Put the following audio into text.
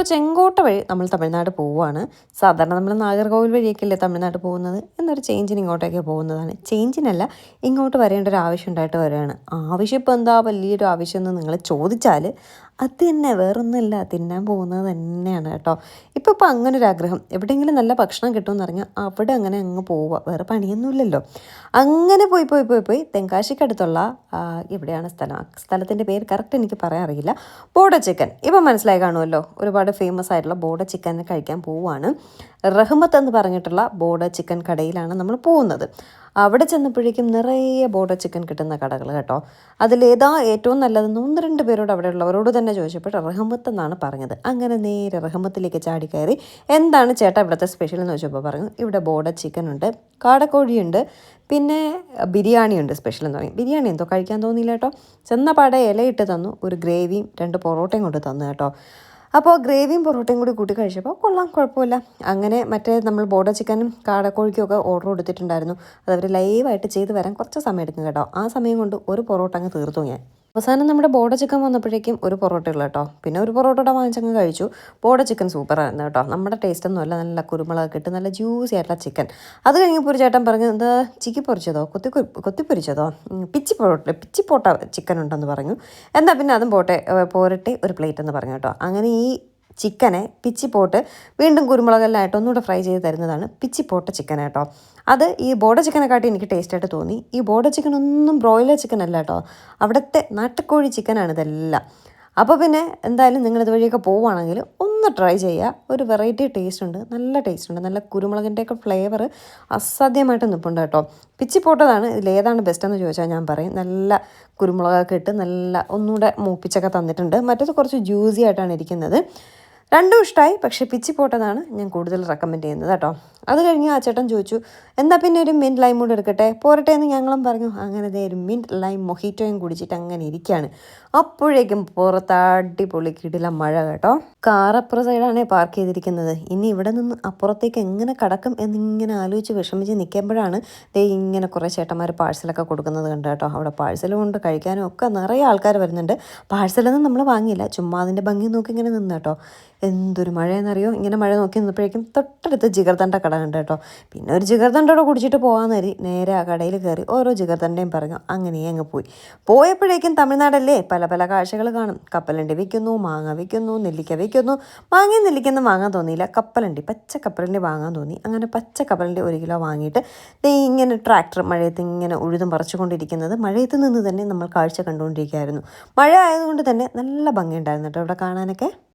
അപ്പോൾ ചെങ്കോട്ട വഴി നമ്മൾ തമിഴ്നാട് പോവുകയാണ്. സാധാരണ നമ്മൾ നാഗർകോവിൽ വഴിയൊക്കെയല്ലേ തമിഴ്നാട് പോകുന്നത്? എന്നൊരു ചേഞ്ചിന് ഇങ്ങോട്ടേക്ക് പോകുന്നതാണ്. ചേഞ്ചിനല്ല ഇങ്ങോട്ട് വരേണ്ട ഒരു ആവശ്യം ഉണ്ടായിട്ട് വരികയാണ്. ആവശ്യം ഇപ്പോൾ എന്താ? വലിയൊരു ആവശ്യം എന്ന് നിങ്ങൾ ചോദിച്ചാൽ അത് തന്നെ വേറൊന്നുമില്ല. തിന്നാൻ പോകുന്നത് തന്നെയാണ് കേട്ടോ. ഇപ്പോൾ ഇപ്പോൾ അങ്ങനെ ഒരു ആഗ്രഹം എവിടെയെങ്കിലും നല്ല ഭക്ഷണം കിട്ടുമെന്ന് പറഞ്ഞാൽ അവിടെ അങ്ങനെ അങ്ങ് പോവുക. വേറെ പണിയൊന്നുമില്ലല്ലോ. അങ്ങനെ പോയി പോയി പോയി പോയി തെങ്കാശിക്കടുത്തുള്ള ആ, എവിടെയാണ് സ്ഥലം. സ്ഥലത്തിന്റെ പേര് കറക്റ്റ് എനിക്ക് പറയാൻ അറിയില്ല. ബോഡ ചിക്കൻ ഇപ്പം മനസ്സിലായി കാണുമല്ലോ. ഒരുപാട് ഫേമസ് ആയിട്ടുള്ള ബോഡ ചിക്കൻ കഴിക്കാൻ പോവുകയാണ്. റഹ്മത്ത് എന്ന് പറഞ്ഞിട്ടുള്ള ബോഡ ചിക്കൻ കടയിലാണ് നമ്മൾ പോകുന്നത്. അവിടെ ചെന്നപ്പോഴേക്കും നിറയെ ബോർഡർ ചിക്കൻ കിട്ടുന്ന കടകൾ കേട്ടോ. അതിലേതാ ഏറ്റവും നല്ലതെന്ന് ഒന്ന് രണ്ട് പേരോട് അവിടെയുള്ളവരോട് തന്നെ ചോദിച്ചപ്പോൾ റഹമത്ത് എന്നാണ് പറഞ്ഞത്. അങ്ങനെ നേരെ റഹമത്തിലേക്ക് കയറി എന്താണ് ചേട്ടാ ഇവിടുത്തെ സ്പെഷ്യൽ എന്ന് ചോദിച്ചപ്പോൾ പറഞ്ഞു ഇവിടെ ബോർഡർ ചിക്കൻ ഉണ്ട് കാടക്കോഴിയുണ്ട് പിന്നെ ബിരിയാണി ഉണ്ട് സ്പെഷ്യൽ എന്ന് പറയും ബിരിയാണി എന്തോ കഴിക്കാൻ തോന്നിയില്ല കേട്ടോ. ചെന്ന പാടെ ഇലയിട്ട് തന്നു ഒരു ഗ്രേവിയും രണ്ട് പൊറോട്ടയും കൊണ്ട് തന്നു കേട്ടോ. അപ്പോൾ ഗ്രേവിയും പൊറോട്ടയും കൂടി കൂട്ടി കഴിച്ചപ്പോൾ കൊള്ളാം കുഴപ്പമില്ല. അങ്ങനെ മറ്റേ നമ്മൾ ബോർഡർ ചിക്കനും കാടക്കോഴിക്കും ഒക്കെ ഓർഡർ കൊടുത്തിട്ടുണ്ടായിരുന്നു. അത് അവർ ലൈവായിട്ട് ചെയ്ത് വരാൻ കുറച്ച് സമയം എടുക്കും കേട്ടോ. ആ സമയം കൊണ്ട് ഒരു പൊറോട്ട അങ്ങ് തീർത്തു ഞാൻ. അവസാനം നമ്മുടെ ബോഡ ചിക്കൻ വന്നപ്പോഴേക്കും ഒരു പൊറോട്ട ഉള്ളു കേട്ടോ. പിന്നെ ഒരു പൊറോട്ടയുടെ വാങ്ങിച്ചങ്ങ് കഴിച്ചു. ബോഡ ചിക്കൻ സൂപ്പറായിരുന്നു കേട്ടോ. നമ്മുടെ ടേസ്റ്റ് ഒന്നും അല്ല. നല്ല കുരുമുളക് ഇട്ട് നല്ല ജ്യൂസി ആയിട്ടുള്ള ചിക്കൻ. അത് കഴിഞ്ഞപ്പോൾ ഒരു ചേട്ടൻ പറഞ്ഞു എന്താ ചിക്കി പൊരിച്ചതോ? കൊത്തി കൊത്തി പൊരിച്ചതോ? പിച്ചി പൊറോട്ട പിച്ചി പൊട്ട ചിക്കൻ ഉണ്ടെന്ന് പറഞ്ഞു. എന്താ പിന്നെ അതും പോട്ടെ പോരട്ടെ ഒരു പ്ലേറ്റ് എന്ന് പറഞ്ഞു കേട്ടോ. അങ്ങനെ ഈ ചിക്കനെ പിച്ചിപ്പോട്ട് വീണ്ടും കുരുമുളകെല്ലാം ആയിട്ട് ഒന്നുകൂടെ ഫ്രൈ ചെയ്ത് തരുന്നതാണ് പിച്ചിപ്പോട്ട ചിക്കൻ കേട്ടോ. അത് ഈ ബോഡ ചിക്കനെക്കാട്ടി എനിക്ക് ടേസ്റ്റ് ആയിട്ട് തോന്നി. ഈ ബോഡ ചിക്കൻ ഒന്നും ബ്രോയിലർ ചിക്കൻ അല്ല കേട്ടോ. അവിടുത്തെ നാട്ടുകോഴി ചിക്കനാണ് ഇതെല്ലാം. അപ്പോൾ പിന്നെ എന്തായാലും നിങ്ങൾ ഇതുവഴിയൊക്കെ പോവുകയാണെങ്കിൽ ഒന്ന് ട്രൈ ചെയ്യുക. ഒരു വെറൈറ്റി ടേസ്റ്റ് ഉണ്ട്. നല്ല ടേസ്റ്റ് ഉണ്ട്. നല്ല കുരുമുളകിന്റെയൊക്കെ ഫ്ലേവർ അസാധ്യമായിട്ട് നിൽപ്പുണ്ട് കേട്ടോ. പിച്ചി പോട്ടതാണ് ഇതിലേതാണ് ബെസ്റ്റ് എന്ന് ചോദിച്ചാൽ ഞാൻ പറയും. നല്ല കുരുമുളകൊക്കെ ഇട്ട് നല്ല ഒന്നുകൂടെ മൂപ്പിച്ചൊക്കെ തന്നിട്ടുണ്ട്. മറ്റേത് കുറച്ച് ജ്യൂസി ആയിട്ടാണ് ഇരിക്കുന്നത്. രണ്ടും ഇഷ്ടമായി പക്ഷേ പിച്ചി പോട്ടതാണ് ഞാൻ കൂടുതൽ റെക്കമെൻഡ് ചെയ്യുന്നത് കേട്ടോ. അത് കഴിഞ്ഞ് ആ ചേട്ടൻ ചോദിച്ചു എന്നാൽ പിന്നെ ഒരു മിന്റ് ലൈം കൂടെ എടുക്കട്ടെ? പോരട്ടെ എന്ന് ഞങ്ങളും പറഞ്ഞു. അങ്ങനെ ഒരു മിന്റ് ലൈം മൊഹീറ്റോയും കുടിച്ചിട്ട് അങ്ങനെ ഇരിക്കുകയാണ് അപ്പോഴേക്കും പുറത്ത് അടിപൊളി കിടില മഴ കേട്ടോ. കാറപ്പുറ അപ്പുറ സൈഡാണ് പാർക്ക് ചെയ്തിരിക്കുന്നത്. ഇനി ഇവിടെ നിന്ന് അപ്പുറത്തേക്ക് എങ്ങനെ കടക്കും എന്നിങ്ങനെ ആലോചിച്ച് വിഷമിച്ച് നിൽക്കുമ്പോഴാണ് ദേ ഇങ്ങനെ കുറേ ചേട്ടന്മാർ പാഴ്സലൊക്കെ കൊടുക്കുന്നത് കണ്ട് കേട്ടോ. അവിടെ പാഴ്സൽ കൊണ്ട് കഴിക്കാനും ഒക്കെ നിറയെ ആൾക്കാർ വരുന്നുണ്ട്. പാഴ്സലൊന്നും നമ്മൾ വാങ്ങിയില്ല. ചുമ്മാ അതിന്റെ ഭംഗി നോക്കി ഇങ്ങനെ നിന്ന് കേട്ടോ. എന്തൊരു മഴയെന്നറിയോ ഇങ്ങനെ മഴ നോക്കി നിന്നപ്പോഴേക്കും തൊട്ടടുത്ത് ജിഗർദണ്ട കട ഉണ്ട് കേട്ടോ. പിന്നെ ഒരു ജിഗർദണ്ടോടെ കുടിച്ചിട്ട് പോകാമെന്ന് കരുതി നേരെ ആ കടയിൽ കയറി ഓരോ ജിഗർദണ്ടയും പറഞ്ഞു അങ്ങനെ അങ്ങ് പോയി. പോയപ്പോഴേക്കും തമിഴ്നാടല്ലേ പല പല കാഴ്ചകൾ കാണും. കപ്പലണ്ടി വയ്ക്കുന്നു മാങ്ങ വയ്ക്കുന്നു നെല്ലിക്ക വയ്ക്കുന്നു മാങ്ങയും നെല്ലിക്കൊന്നും വാങ്ങാൻ തോന്നിയില്ല. കപ്പലണ്ടി പച്ച കപ്പലണ്ടി വാങ്ങാൻ തോന്നി. അങ്ങനെ പച്ച കപ്പലണ്ടി ഒരു കിലോ വാങ്ങിയിട്ട് ഇങ്ങനെ ട്രാക്ടർ മഴയത്ത് ഇങ്ങനെ ഉഴുതും പറിച്ചുകൊണ്ടിരിക്കുന്നത് മഴയത്ത് നിന്ന് തന്നെ നമ്മൾ കാഴ്ച കണ്ടുകൊണ്ടിരിക്കുകയായിരുന്നു. മഴ ആയതുകൊണ്ട് തന്നെ നല്ല ഭംഗിയുണ്ടായിരുന്നു കേട്ടോ ഇവിടെ കാണാനൊക്കെ.